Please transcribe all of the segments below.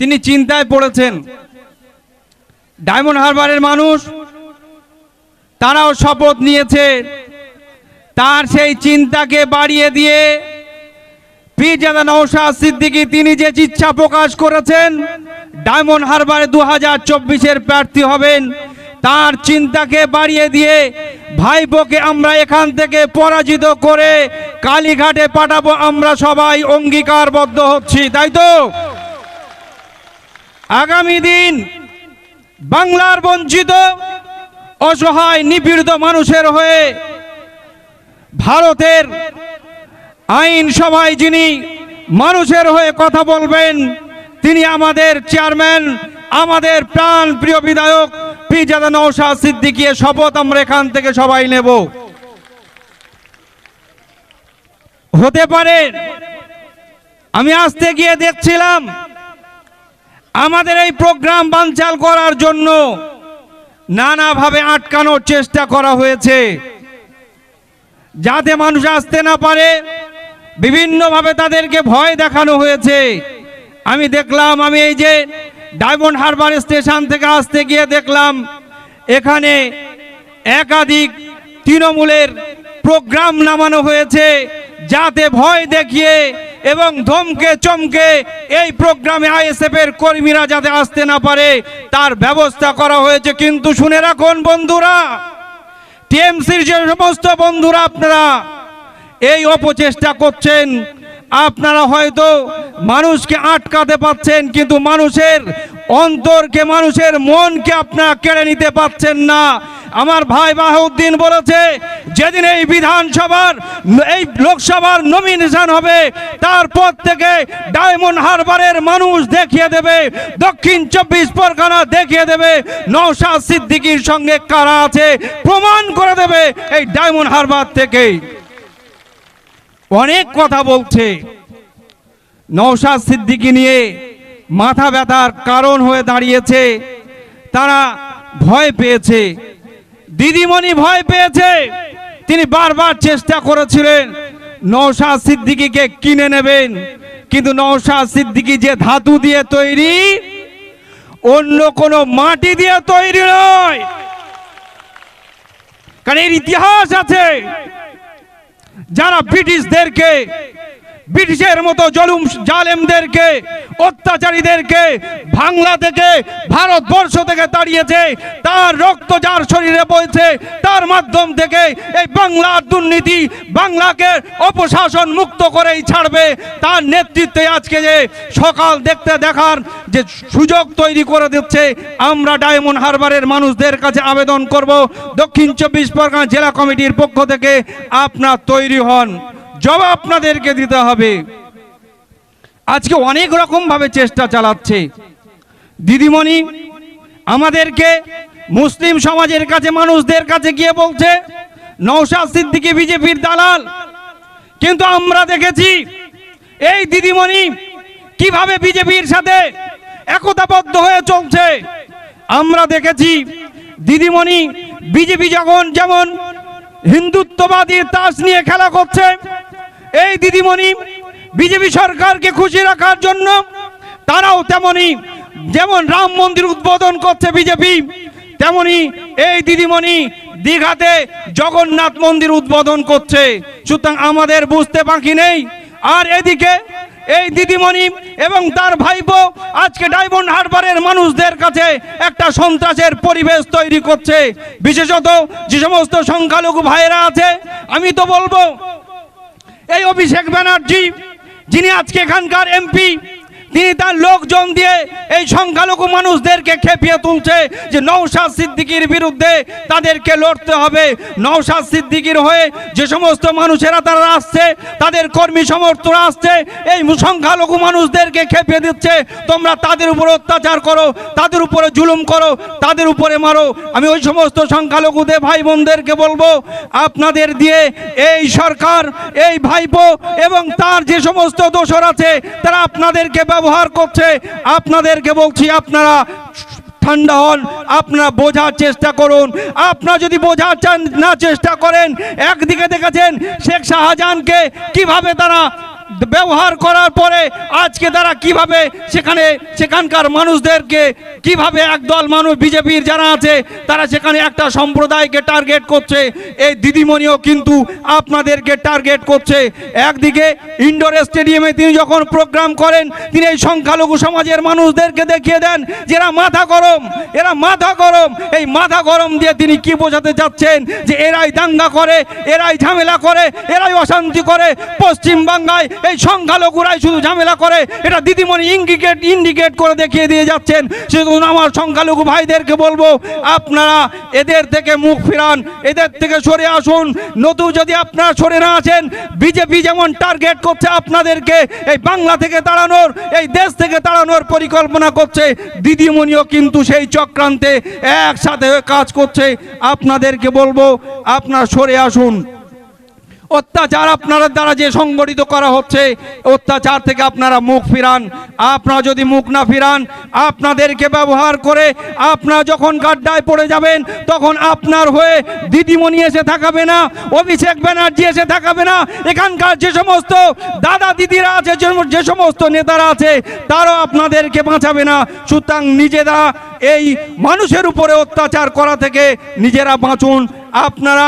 তিনি চিন্তায় পড়েছেন। ডায়মন্ড হারবারের মানুষ, তারাও শপথ নিয়েছে। তার সেই চিন্তাকে বাড়িয়ে দিয়ে পীরজাদা নৌশাদ সিদ্দিকী তিনি যে ইচ্ছা প্রকাশ করেছেন ডায়মন্ড হারবারে দু হাজার চব্বিশের প্রার্থী হবেন। তার চিন্তাকে বাড়িয়ে দিয়ে ভাইপোকে আমরা এখান থেকে পরাজিত করে কালীঘাটে পাঠাবো। আমরা সবাই অঙ্গীকারবদ্ধ হচ্ছি, তাই তো? আগামী দিন বাংলার বঞ্চিত, অসহায়, নিপীড়িত মানুষের হয়ে ভারতের আইন সভায় যিনি মানুষের হয়ে কথা বলবেন, তিনি আমাদের চেয়ারম্যান, আমাদের প্রাণ প্রিয় বিধায়ক পিজাদা নৌশাদ সিদ্দিকী শপথ আমরা এখান থেকে সবাই নেব। হতে পারে, আমি আসতে গিয়ে দেখছিলাম আমাদের এই প্রোগ্রাম বানচাল করার জন্য নানাভাবে আটকানোর চেষ্টা করা হয়েছে। যাতে মানুষ আসতে না পারে, বিভিন্নভাবে তাদেরকে ভয় দেখানো হয়েছে। আমি দেখলাম, আমি এই যে ডায়মন্ড হারবার স্টেশন থেকে আসতে গিয়ে দেখলাম, এখানে একাধিক তৃণমূলের প্রোগ্রাম নামানো হয়েছে। যাতে ভয় দেখিয়ে এবং ধমকে চমকে এই প্রোগ্রামে আইএসএফ এর কর্মীরা যাতে আসতে না পারে, তার ব্যবস্থা করা হয়েছে। কিন্তু শুনে রাখুন বন্ধুরা, টিএমসির যে সমস্ত বন্ধুরা আপনারা, এই অপচেষ্টা করছেন, আপনারা হয়তো মানুষকে আটকাতে পাচ্ছেন, কিন্তু মানুষের অন্তরকে, মানুষের মনকে আপনারা কেড়ে নিতে পাচ্ছেন না। আমার ভাই বাহাউদ্দিন বলেছে যেদিন এই বিধানসভার, এই লোকসভার নমিনেশন হবে, তারপর থেকে ডায়মন্ড হারবারের মানুষ দেখিয়ে দেবে, দক্ষিণ চব্বিশ পরগনা দেখিয়ে দেবে নৌশাদ সিদ্দিকীর সঙ্গে কারা আছে, প্রমাণ করে দেবে এই ডায়মন্ড হারবার থেকেই। অনেক কথা বলছে। নৌশাদ সিদ্দিকি নিয়ে মাথা ব্যথার কারণ হয়ে দাঁড়িয়েছে, তারা ভয় পেয়েছে। দিদিমণি ভয় পেয়েছে। তিনি বারবার চেষ্টা করেছিলেন নৌশাহ সিদ্দিকিকে কিনে নেবেন। কিন্তু নৌশাহ সিদ্দিকি যে ধাতু দিয়ে তৈরি, অন্য কোনো মাটি দিয়ে তৈরি নয়। কারণ এর ইতিহাস আছে। যারা ব্রিটিশদেরকে ব্রিটিশের মতো জলুম জালেমদেরকে, অত্যাচারীদেরকে বাংলা থেকে, ভারতবর্ষ থেকে তাড়িয়েছে। তার রক্ত যার শরীরে বইছে, তার মাধ্যম থেকে এই বাংলার দুর্নীতি বাংলাকে অপশাসন মুক্ত করেই ছাড়বে। তার নেতৃত্বে আজকে যে সকাল দেখতে দেখার যে সুযোগ তৈরি করে দিচ্ছে, আমরা ডায়মন্ড হারবারের মানুষদের কাছে আবেদন করব। দক্ষিণ চব্বিশ পরগনা জেলা কমিটির পক্ষ থেকে আপনার তৈরি হন। জবাব আপনাদেরকে দিতে হবে। আজকে অনেক রকম ভাবে চেষ্টা চালাচ্ছে। দিদিমণি আমাদেরকে মুসলিম সমাজের কাছে, মানুষদের কাছে গিয়ে বলছে নৌশাদ সিদ্দিকি বিজেপির দালাল। কিন্তু আমরা দেখেছি, এই দিদিমণি কীভাবে বিজেপির সাথে একতাবদ্ধ হয়ে চলছে। আমরা দেখেছি, দিদিমণি বিজেপি যখন যেমন হিন্দুত্ববাদীর তাস নিয়ে খেলা করছে এই দিদিমণি, বিজেপি সরকারকে খুশি রাখার জন্য তারাও তেমনি যেমন রাম মন্দির উদ্বোধন করছে বিজেপি, তেমনি এই দিদিমণি দীঘাতে জগন্নাথ মন্দির উদ্বোধন করছে। সুতরাং আমাদের বুঝতে বাকি নেই। আর এদিকে এই দিদিমণি এবং তার ভাইপো আজকে ডায়মন্ড হারবারের মানুষদের কাছে একটা সন্ত্রাসের পরিবেশ তৈরি করছে। বিশেষত যে সমস্ত সংখ্যালঘু ভাইয়েরা আছে, আমি তো বলব এই অভিষেক ব্যানার্জি যিনি আজকে এখানকার এমপি তিনি তার লোকজন দিয়ে এই সংখ্যালঘু মানুষদেরকে খেপিয়ে তুলছে যে নৌশাদ সিদ্দিকির বিরুদ্ধে তাদেরকে লড়তে হবে। নৌশাদ সিদ্দিকির হয়ে যে সমস্ত মানুষেরা তারা আসছে, তাদের কর্মী সমর্থরা আসছে, এই সংখ্যালঘু মানুষদেরকে খেপিয়ে দিচ্ছে। তোমরা তাদের উপর অত্যাচার করো, তাদের উপরে জুলুম করো, তাদের উপরে মারো। আমি ওই সমস্ত সংখ্যালঘুদের ভাই বোনদেরকে বলব, আপনাদের দিয়ে এই সরকার, এই ভাইপো এবং তার যে সমস্ত দোষর আছে, তারা আপনাদেরকে করছে, আপনাদেরকে বলছি, আপনারা ঠান্ডা হন, আপনারা বোঝার চেষ্টা করুন। আপনারা যদি বোঝার না চেষ্টা করেন, একদিকে দেখেছেন শেখ শাহজাহানকে কীভাবে তারা ব্যবহার করার পরে আজকে তারা কীভাবে সেখানে সেখানকার মানুষদেরকে কীভাবে একদল মানুষ বিজেপির যারা আছে, তারা সেখানে একটা সম্প্রদায়কে টার্গেট করছে। এই দিদিমণিও কিন্তু আপনাদেরকে টার্গেট করছে। একদিকে ইনডোর স্টেডিয়ামে তিনি যখন প্রোগ্রাম করেন, তিনি এই সংখ্যালঘু সমাজের মানুষদেরকে দেখিয়ে দেন যে এরা মাথা গরম, এরা মাথা গরম। এই মাথা গরম দিয়ে তিনি কি বোঝাতে চাচ্ছেন যে এরাই দাঙ্গা করে, এরাই ঝামেলা করে, এরাই অশান্তি করে পশ্চিম বাংলায় এই সংখ্যালঘুরাই শুধু ঝামেলা করে। এটা দিদিমণি ইন্ডিকেট ইন্ডিকেট করে দেখিয়ে দিয়ে যাচ্ছেন। শুধু আমার সংখ্যালঘু ভাইদেরকে বলব, আপনারা এদের থেকে মুখ ফিরান, এদের থেকে সরে আসুন। নতুন যদি আপনারা সরে না আসেন, বিজেপি যেমন টার্গেট করছে আপনাদেরকে, এই বাংলা থেকে তাড়ানোর, এই দেশ থেকে তাড়ানোর পরিকল্পনা করছে, দিদিমণিও কিন্তু সেই চক্রান্তে একসাথে কাজ করছে। আপনাদেরকে বলব, আপনারা সরে আসুন। অত্যাচার আপনাদের দ্বারা যে সংগঠিত করা হচ্ছে, অত্যাচার থেকে আপনারা মুখ ফিরান। আপনারা যদি মুখ না ফিরান, আপনাদেরকে ব্যবহার করে আপনারা যখন গাড্ডায় পড়ে যাবেন, তখন আপনার হয়ে দিদিমণি এসে থাকাবে না, অভিষেক ব্যানার্জি এসে থাকাবে না। এখানকার যে সমস্ত দাদা দিদিরা আছে, যে সমস্ত নেতারা আছে, তারাও আপনাদেরকে বাঁচাবে না। সুতরাং নিজেরা এই মানুষের উপরে অত্যাচার করা থেকে নিজেরা বাঁচুন। আপনারা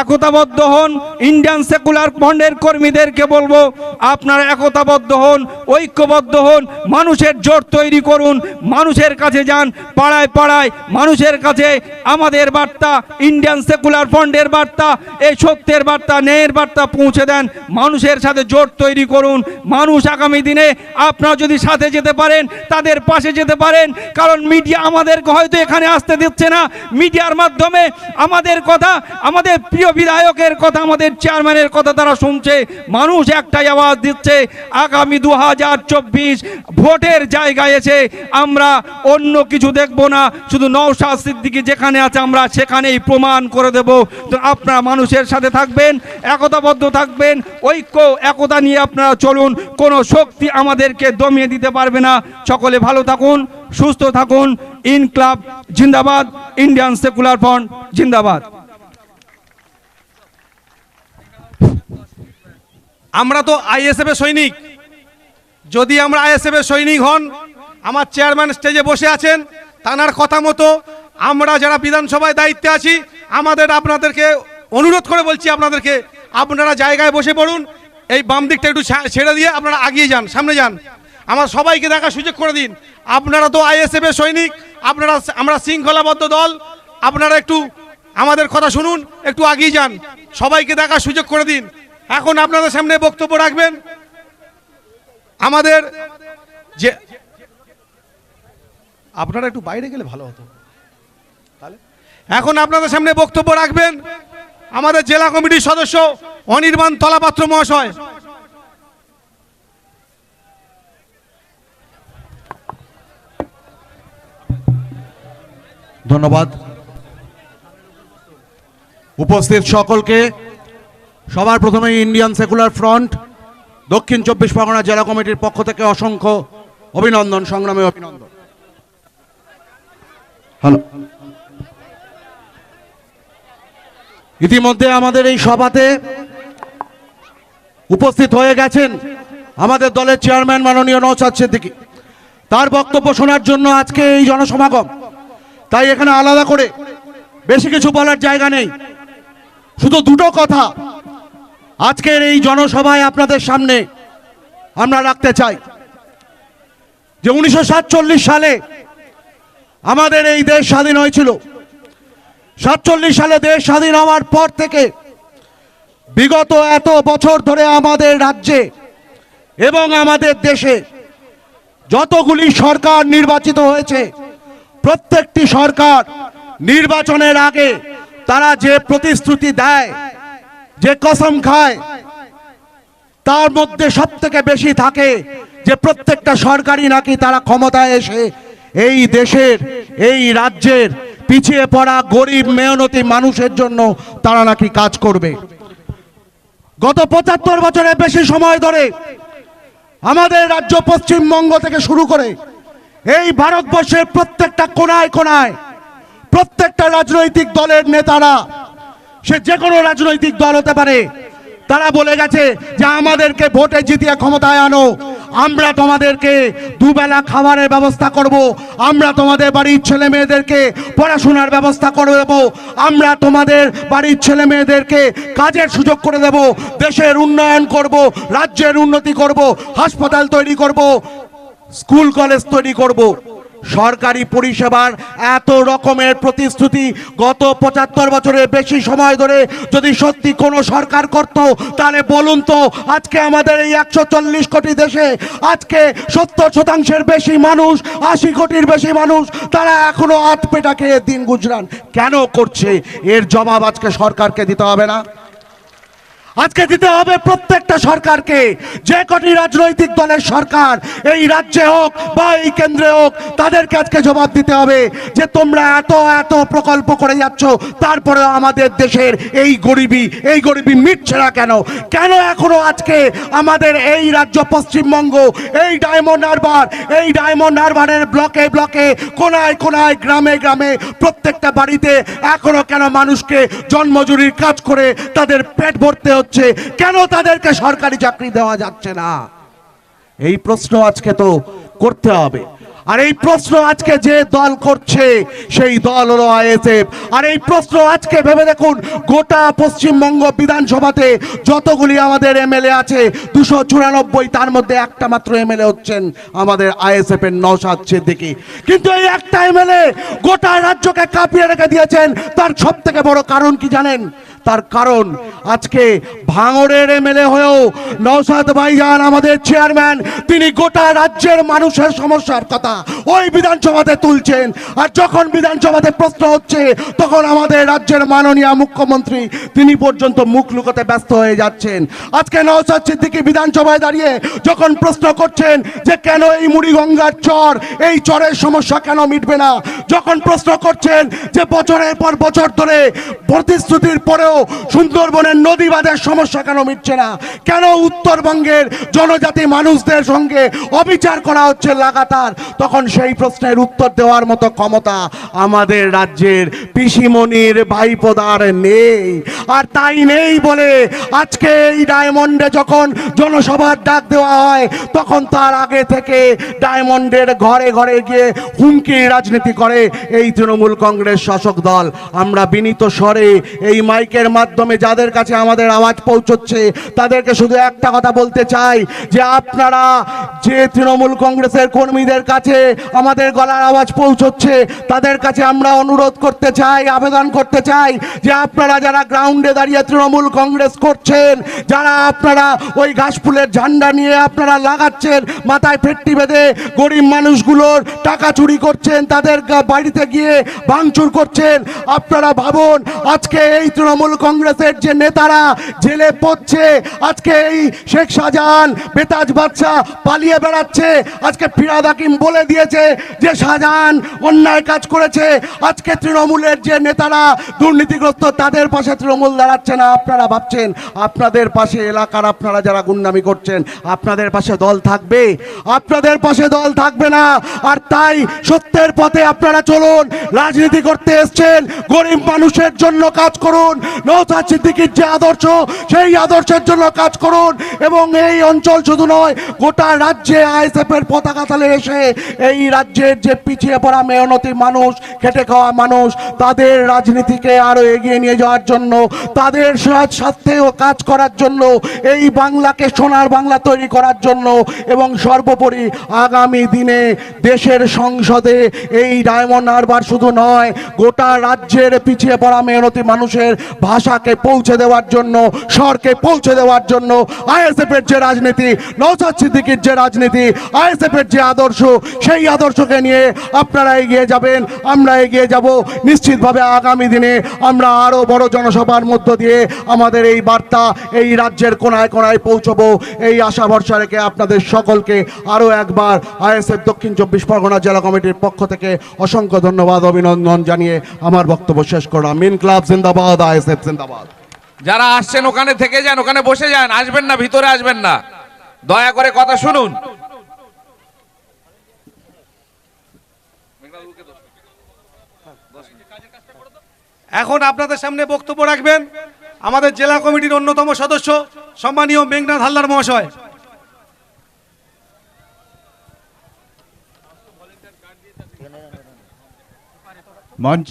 একতাবদ্ধ হন। ইন্ডিয়ান সেকুলার ফ্রন্টের কর্মীদেরকে বলব, আপনারা একতাবদ্ধ হন, ঐক্যবদ্ধ হন, মানুষের জোট তৈরি করুন, মানুষের কাছে যান, পাড়ায় পাড়ায়, মানুষের কাছে আমাদের বার্তা ইন্ডিয়ান সেকুলার ফ্রন্টের বার্তা, এই সত্যের বার্তা, ন্যায়ের বার্তা পৌঁছে দেন, মানুষের সাথে জোট তৈরি করুন। মানুষ আগামী দিনে আপনারা যদি সাথে যেতে পারেন, তাদের পাশে যেতে পারেন, কারণ মিডিয়া আমাদেরকে হয়তো এখানে আসতে দিচ্ছে না। মিডিয়ার মাধ্যমে আমাদের কথা, আমাদের প্রিয় বিধায়কের কথা আমাদের চেয়ারম্যানের কথা তারা শুনছে। মানুষ একটাই আওয়াজ দিচ্ছে, আগামী দু হাজার চব্বিশ ভোটের জায়গায় এসে আমরা অন্য কিছু দেখব না, শুধু নৌশাদ সিদ্দিকি যেখানে আছে আমরা সেখানেই প্রমাণ করে দেব। তো আপনারা মানুষের সাথে থাকবেন, একতাবদ্ধ থাকবেন, ঐক্য, একতা নিয়ে আপনারা চলুন, কোনো শক্তি আমাদেরকে দমিয়ে দিতে পারবে না। সকলে ভালো থাকুন, সুস্থ থাকুন। ইনক্লাব জিন্দাবাদ, ইন্ডিয়ান সেকুলার ফ্রন্ট জিন্দাবাদ। আমরা তো আইএসএফ এর সৈনিক। যদি আমরা আইএসএফ এর সৈনিক হন, আমার চেয়ারম্যান স্টেজে বসে আছেন, তানার কথা মতো আমরা যারা বিধানসভায় দায়িত্বে আছি, আমাদের আপনাদেরকে অনুরোধ করে বলছি আপনাদেরকে, আপনারা জায়গায় বসে পড়ুন, এই বাম দিকটা একটু ছেড়ে দিয়ে আপনারা আগিয়ে যান, সামনে যান। আমার সবাইকে দেখার সুযোগ করে দিন। আপনারা তো আইএসএফ এর সৈনিক, আপনারা আমরা শৃঙ্খলাবদ্ধ দল, আপনারা একটু আমাদের কথা শুনুন, একটু আগিয়ে যান। সবাইকে দেখার সুযোগ করে দিন। এখন আপনাদের সামনে বক্তব্য রাখবেন। আমাদের যে আপনারা একটু বাইরে গেলে ভালো হতো। তাহলে? এখন আপনাদের সামনে বক্তব্য রাখবেন আমাদের জেলা কমিটির সদস্য অনির্বাণ তলাপাত্র মহাশয়। ধন্যবাদ। উপস্থিত সকলকে সবার প্রথমে ইন্ডিয়ান সেকুলার ফ্রন্ট দক্ষিণ চব্বিশ পরগনা জেলা কমিটির পক্ষ থেকে অসংখ্য অভিনন্দন সংগ্রামে অভিনন্দন। হ্যালো। ইতিমধ্যে আমাদের এই সভাতে উপস্থিত হয়ে গেছেন আমাদের দলের চেয়ারম্যান মাননীয় নৌসাদ সিদ্দিকী। তার বক্তব্য শোনার জন্য আজকে এই জনসমাগম। তাই এখানে আলাদা করে বেশি কিছু বলার জায়গা নেই। শুধু দুটো কথা। আজকের এই জনসভায় আপনাদের সামনে আমরা রাখতে চাই যে উনিশশো সাতচল্লিশ সালে আমাদের এই দেশ স্বাধীন হয়েছিল। সাতচল্লিশ সালে দেশ স্বাধীন হওয়ার পর থেকে বিগত এত বছর ধরে আমাদের রাজ্যে এবং আমাদের দেশে যতগুলি সরকার নির্বাচিত হয়েছে, প্রত্যেকটি সরকার নির্বাচনের আগে তারা যে প্রতিশ্রুতি দেয় যে কসম খায়, তার মধ্যে সব থেকে বেশি থাকে যে প্রত্যেকটা সরকারই নাকি তারা ক্ষমতায় এসে এই দেশের, এই রাজ্যের পিছিয়ে পড়া গরিব মেহনতি মানুষের জন্য তারা নাকি কাজ করবে। গত পঁচাত্তর বছরের বেশি সময় ধরে আমাদের রাজ্য পশ্চিমবঙ্গ থেকে শুরু করে এই ভারতবর্ষের প্রত্যেকটা কোনায় কোনায় প্রত্যেকটা রাজনৈতিক দলের নেতারা সে যে কোনো রাজনৈতিক দল হতে পারে। তারা বলে গেছে যে আমাদেরকে ভোটে জিতিয়ে ক্ষমতায় আনো। আমরা তোমাদেরকে দুবেলা খাবারের ব্যবস্থা করব। আমরা তোমাদের বাড়ির ছেলে মেয়েদেরকে পড়াশোনার ব্যবস্থা করে দেব। আমরা তোমাদের বাড়ির ছেলে মেয়েদেরকে কাজের সুযোগ করে দেব। দেশের উন্নয়ন করব, রাজ্যের উন্নতি করব, হাসপাতাল তৈরি করব, স্কুল, কলেজ তৈরি করব। সরকারি পরিষেবার এত রকমের প্রতিশ্রুতি গত পঁচাত্তর বছরের বেশি সময় ধরে যদি সত্যি কোনো সরকার করত, তাহলে বলুন তো, আজকে আমাদের এই একশো চল্লিশ কোটি দেশে আজকে সত্তর শতাংশের বেশি মানুষ, আশি কোটির বেশি মানুষ, তারা এখনও আত পেটা খেয়ে দিন গুজরান। কেন করছে? এর জবাব আজকে সরকারকে দিতে হবে না। আজকে দিতে হবে প্রত্যেকটা সরকারকে। যে কটি রাজনৈতিক দলের সরকার এই রাজ্যে হোক বা এই কেন্দ্রে হোক, তাদেরকে আজকে জবাব দিতে হবে যে তোমরা এত এত প্রকল্প করে যাচ্ছ, তারপরে আমাদের দেশের এই গরিবী এই গরিবী মিটছে না কেন? কেন এখনও আজকে আমাদের এই রাজ্য পশ্চিমবঙ্গ, এই ডায়মন্ড হারবার, এই ডায়মন্ড হারবারের ব্লকে ব্লকে, কোনায় কোনায়, গ্রামে গ্রামে প্রত্যেকটা বাড়িতে এখনও কেন মানুষকে জন্মজুরির কাজ করে তাদের পেট ভরতে হচ্ছে? কেন তাদেরকে সরকারি চাকরি দেওয়া যাচ্ছে না? এই প্রশ্ন আজকে তো করতে হবে। আর এই প্রশ্ন আজকে যে দল করছে, সেই দল হলো আইএসএফ। আর এই প্রশ্ন আজকে ভেবে দেখুন, গোটা পশ্চিমবঙ্গ বিধানসভাতে যতগুলি আমাদের এমএলএ আছে, দুশো চুরানব্বই, তার মধ্যে একটা মাত্র এমএলএ হচ্ছেন আমাদের আইএসএফ এর নৌসাদ সিদ্দিকি। কিন্তু এই একটা এমএলএ গোটা রাজ্যকে কাঁপিয়ে রেখে দিয়েছেন, তার সব থেকে বড় কারণ কি জানেন? তার কারণ আজকে ভাঙড়ের এমএলএ হয়েও নৌসাদ ভাইজান আমাদের চেয়ারম্যান, তিনি গোটা রাজ্যের মানুষের সমস্যার কথা ওই বিধানসভাতে তুলছেন। আর যখন বিধানসভাতে প্রশ্ন হচ্ছে, তখন আমাদের রাজ্যের মাননীয় মুখ্যমন্ত্রী, তিনি পর্যন্ত মুখ লুকোতে ব্যস্ত হয়ে যাচ্ছেন। আজকে নৌসাদ সিদ্দিকী বিধানসভায় দাঁড়িয়ে যখন প্রশ্ন করছেন যে কেন এই মুড়িগঙ্গার চর, এই চরের সমস্যা কেন মিটবে না, যখন প্রশ্ন করছেন যে বছরের পর বছর ধরে প্রতিশ্রুতির পরেও সুন্দরবনের নদী বাঁধের সমস্যা কেন মিটছে না? কেন উত্তরবঙ্গের জনজাতি মানুষদের সঙ্গে অবিচার করা হচ্ছে লাগাতার? তখন সেই প্রশ্নের উত্তর দেওয়ার মতো ক্ষমতা আমাদের রাজ্যের পিসিমণির ভাইপোদার নেই। আর তাই নেই বলে আজকে এই ডায়মন্ডে যখন জনসভার ডাক দেওয়া হয়, তখন তার আগে থেকে ডায়মন্ডের ঘরে ঘরে গিয়ে হুমকির রাজনীতি করে এই তৃণমূল কংগ্রেস শাসক দল। আমরা বিনীত স্বরে এই মাইকের মাধ্যমে যাদের কাছে আমাদের আওয়াজ পৌঁছচ্ছে, তাদেরকে শুধু একটা কথা বলতে চাই যে আপনারা যে তৃণমূল কংগ্রেসের কর্মীদের কাছে আমাদের গলার আওয়াজ পৌঁছচ্ছে। তাদের কাছে আমরা অনুরোধ করতে চাই, আবেদন করতে চাই যে আপনারা যারা গ্রাউন্ডে দাঁড়িয়ে তৃণমূল কংগ্রেস করছেন, যারা আপনারা ওই ঘাসফুলের ঝান্ডা নিয়ে আপনারা লাগাচ্ছেন, মাথায় ফেটটি বেঁধে গরিব মানুষগুলোর টাকা চুরি করছেন, তাদের বাড়িতে গিয়ে ভাঙচুর করছেন, আপনারা ভাবুন, আজকে এই তৃণমূল কংগ্রেসের যে নেতারা জেলে পড়ছে, আজকে এই শেখ শাহজাহান, বেতাজ বাদশাহ পালিয়ে বেড়াচ্ছে, আজকে ফিরাদ হাকিম বলে দিয়েছে যে শাহজাহান অন্যায় কাজ করেছে। আজকে তৃণমূলের যে নেতারা দুর্নীতিগ্রস্ত, তাদের পাশে তৃণমূল দাঁড়াচ্ছে না। আপনারা ভাবছেন আপনাদের পাশে এলাকার আপনারা যারা গুন্ডামি করছেন, আপনাদের পাশে দল থাকবে? আপনাদের পাশে দল থাকবে না। আর তাই সত্যের পথে আপনারা চলুন, রাজনীতি করতে এসছেন, গরিব মানুষের জন্য কাজ করুন নৌসাদ সিদ্দিকির যে আদর্শ, সেই আদর্শের জন্য কাজ করুন। এবং এই অঞ্চল শুধু নয়, গোটা রাজ্যে আইএসএফ এর পতাকা তলে এসে এই রাজ্যের যে পিছিয়ে পড়া মেহনতি মানুষ, খেটে খাওয়া মানুষ, তাদের রাজনীতিকে আরও এগিয়ে নিয়ে যাওয়ার জন্য, তাদের স্বার্থেও কাজ করার জন্য, এই বাংলাকে সোনার বাংলা তৈরি করার জন্য এবং সর্বোপরি আগামী দিনে দেশের সংসদে এই ডায়মন্ড হারবার শুধু নয়, গোটা রাজ্যের পিছিয়ে পড়া মেহনতি মানুষের ভাষাকে পৌঁছে দেওয়ার জন্য, স্বরকে পৌঁছে দেওয়ার জন্য, আইএসএফের যে রাজনীতি নৌসাদ সিদ্দিকির যে রাজনীতি, আইএসএফের যে আদর্শ সেই আদর্শকে নিয়ে আপনারা এগিয়ে যাবেন, আমরা এগিয়ে যাব। নিশ্চিতভাবে আগামী দিনে আমরা আরও বড় জনসভার মধ্য দিয়ে আমাদের এই বার্তা এই রাজ্যের কোনায় কোনায় পৌঁছবো। এই আশা ভরসা রেখে আপনাদের সকলকে আরও একবার আইএসএফ দক্ষিণ চব্বিশ পরগনা জেলা কমিটির পক্ষ থেকে অসংখ্য ধন্যবাদ, অভিনন্দন জানিয়ে আমার বক্তব্য শেষ করলাম। মিন ক্লাব জিন্দাবাদ, আইএসএফ জিন্দাবাদ। যারা আসছেন ওখানে থেকে যান, ওখানে বসে যান, আসবেন না, ভিতরে আসবেন না। দয়া করে কথা শুনুন। এখন আপনাদের সামনে বক্তব্য রাখবেন আমাদের জেলা কমিটির অন্যতম সদস্য সম্মানীয় মেঘনাথ হালদার মহাশয়। মঞ্চ